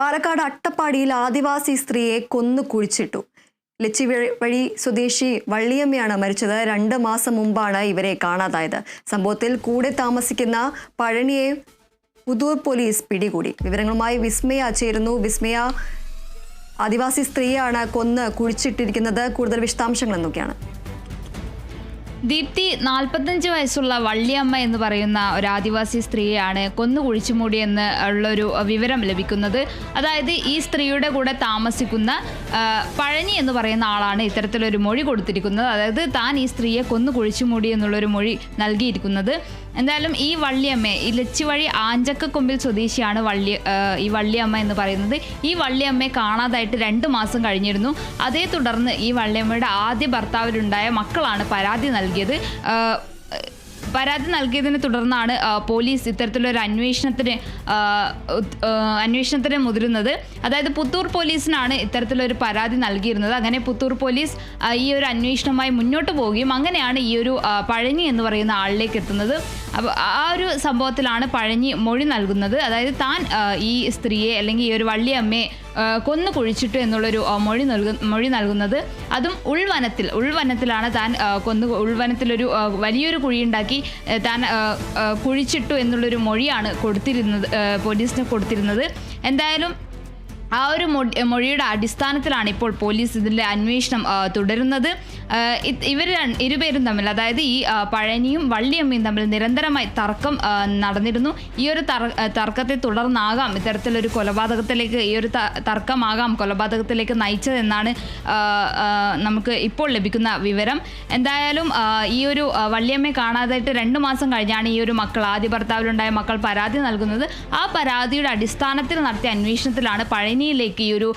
പാലക്കാട് അട്ടപ്പാടിയിൽ ആദിവാസി സ്ത്രീയെ കൊന്നു കുഴിച്ചിട്ടു. ലച്ചി വഴി- സ്വദേശി വള്ളിയമ്മയാണ് മരിച്ചത്. രണ്ട് മാസം മുമ്പാണ് ഇവരെ കാണാതായത്. സംഭവത്തിൽ കൂടെ താമസിക്കുന്ന പഴനിയെ പുതൂർ പോലീസ് പിടികൂടി. വിവരങ്ങളുമായി വിസ്മയ ചേരുന്നു. വിസ്മയ ആദിവാസി സ്ത്രീയാണ് കൊന്ന് കുഴിച്ചിട്ടിരിക്കുന്നത്. കൂടുതൽ വിശദാംശങ്ങൾ എന്തൊക്കെയാണ്? ദീപ്തി നാൽപ്പത്തഞ്ച് വയസ്സുള്ള വള്ളിയമ്മ എന്ന് പറയുന്ന ഒരു ആദിവാസി സ്ത്രീയാണ് കൊന്നു കുഴിച്ചുമൂടിയെന്ന് ഉള്ളൊരു വിവരം ലഭിക്കുന്നത്. അതായത് ഈ സ്ത്രീയുടെ കൂടെ താമസിക്കുന്ന പഴനി എന്ന് പറയുന്ന ആളാണ് ഇത്തരത്തിലൊരു മൊഴി കൊടുത്തിരിക്കുന്നത്. അതായത് താൻ ഈ സ്ത്രീയെ കൊന്നു കുഴിച്ചുമൂടി എന്നുള്ളൊരു മൊഴി നൽകിയിരിക്കുന്നത്. എന്തായാലും ഈ വള്ളിയമ്മ ആഞ്ചക്ക ആഞ്ചക്കക്കൊമ്പിൽ സ്വദേശിയാണ് വള്ളി ഈ വള്ളിയമ്മ എന്ന് പറയുന്നത്. ഈ വള്ളിയമ്മയെ കാണാതായിട്ട് രണ്ട് മാസം കഴിഞ്ഞിരുന്നു. അതേ തുടർന്ന് ഈ വള്ളിയമ്മയുടെ ആദ്യ ഭർത്താവിലുണ്ടായ മക്കളാണ് പരാതി നൽകിയത്. പരാതി നൽകിയതിനെ തുടർന്നാണ് പോലീസ് ഇത്തരത്തിലൊരു അന്വേഷണത്തിന് അന്വേഷണത്തിന് മുതിരുന്നത്. അതായത് പുത്തൂർ പോലീസിനാണ് ഇത്തരത്തിലൊരു പരാതി നൽകിയിരുന്നത്. അങ്ങനെ പുത്തൂർ പോലീസ് ഈ ഒരു അന്വേഷണവുമായി മുന്നോട്ട് പോവുകയും അങ്ങനെയാണ് ഈ ഒരു പഴനി എന്ന് പറയുന്ന ആളിലേക്ക് എത്തുന്നത്. അപ്പോൾ ആ ഒരു സംഭവത്തിലാണ് പഴഞ്ഞി മൊഴി നൽകുന്നത്. അതായത് താൻ ഈ സ്ത്രീയെ അല്ലെങ്കിൽ ഈ ഒരു വള്ളിയമ്മയെ കൊന്നു കുഴിച്ചിട്ടു എന്നുള്ളൊരു മൊഴി നൽകു മൊഴി നൽകുന്നത്. അതും ഉൾവനത്തിൽ ഉൾവനത്തിലാണ് താൻ കൊന്നു ഉൾവനത്തിലൊരു വലിയൊരു കുഴിയുണ്ടാക്കി താൻ കുഴിച്ചിട്ടു എന്നുള്ളൊരു മൊഴിയാണ് കൊടുത്തിരുന്നത് പോലീസിന് കൊടുത്തിരുന്നത്. എന്തായാലും ആ ഒരു മൊഴി- മൊഴിയുടെ അടിസ്ഥാനത്തിലാണ് ഇപ്പോൾ പോലീസ് ഇതിന്റെ അന്വേഷണം തുടരുന്നത്. ഇവർ ഇരുപേരും തമ്മിൽ അതായത് ഈ പഴനിയും വള്ളിയമ്മയും തമ്മിൽ നിരന്തരമായി തർക്കം നടന്നിരുന്നു. ഈ ഒരു തർ- തർക്കത്തെ തുടർന്നാകാം ഇത്തരത്തിലൊരു കൊലപാതകത്തിലേക്ക് ഈ ഒരു തർക്കമാകാം കൊലപാതകത്തിലേക്ക് നയിച്ചതെന്നാണ് നമുക്ക് ഇപ്പോൾ ലഭിക്കുന്ന വിവരം. എന്തായാലും ഈ ഒരു വള്ളിയമ്മയെ കാണാതായിട്ട് രണ്ട് മാസം കഴിഞ്ഞാണ് ഈ ഒരു മക്കൾ ആദ്യ ഭർത്താവിലുണ്ടായ മക്കൾ പരാതി നൽകുന്നത്. ആ പരാതിയുടെ അടിസ്ഥാനത്തിൽ നടത്തിയ അന്വേഷണത്തിലാണ് പഴനിയിലേക്ക് ഈ ഒരു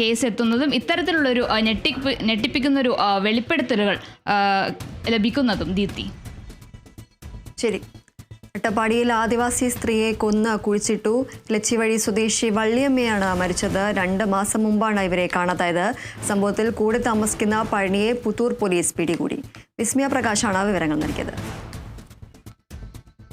കേസ് എത്തുന്നതും ഇത്തരത്തിലുള്ളൊരു ഞെട്ടി ഞെട്ടിപ്പി ഞെട്ടിപ്പിക്കുന്നൊരു ആ, വെളിപ്പെടുത്തലുകൾ ലഭിക്കുന്നതും ദീപ്തി. ശരി. അട്ടപ്പാടിയിൽ ആദിവാസി സ്ത്രീയെ കൊന്ന് കുഴിച്ചിട്ടു. ലച്ചിവഴി സ്വദേശി വള്ളിയമ്മയാണ് മരിച്ചത്. രണ്ട് മാസം മുമ്പാണ് ഇവരെ കാണാതായത്. സംഭവത്തിൽ കൂടെ താമസിക്കുന്ന പഴനിയെ പുത്തൂർ പോലീസ് പിടികൂടി. വിസ്മയ പ്രകാശാണ് വിവരങ്ങൾ നൽകിയത്.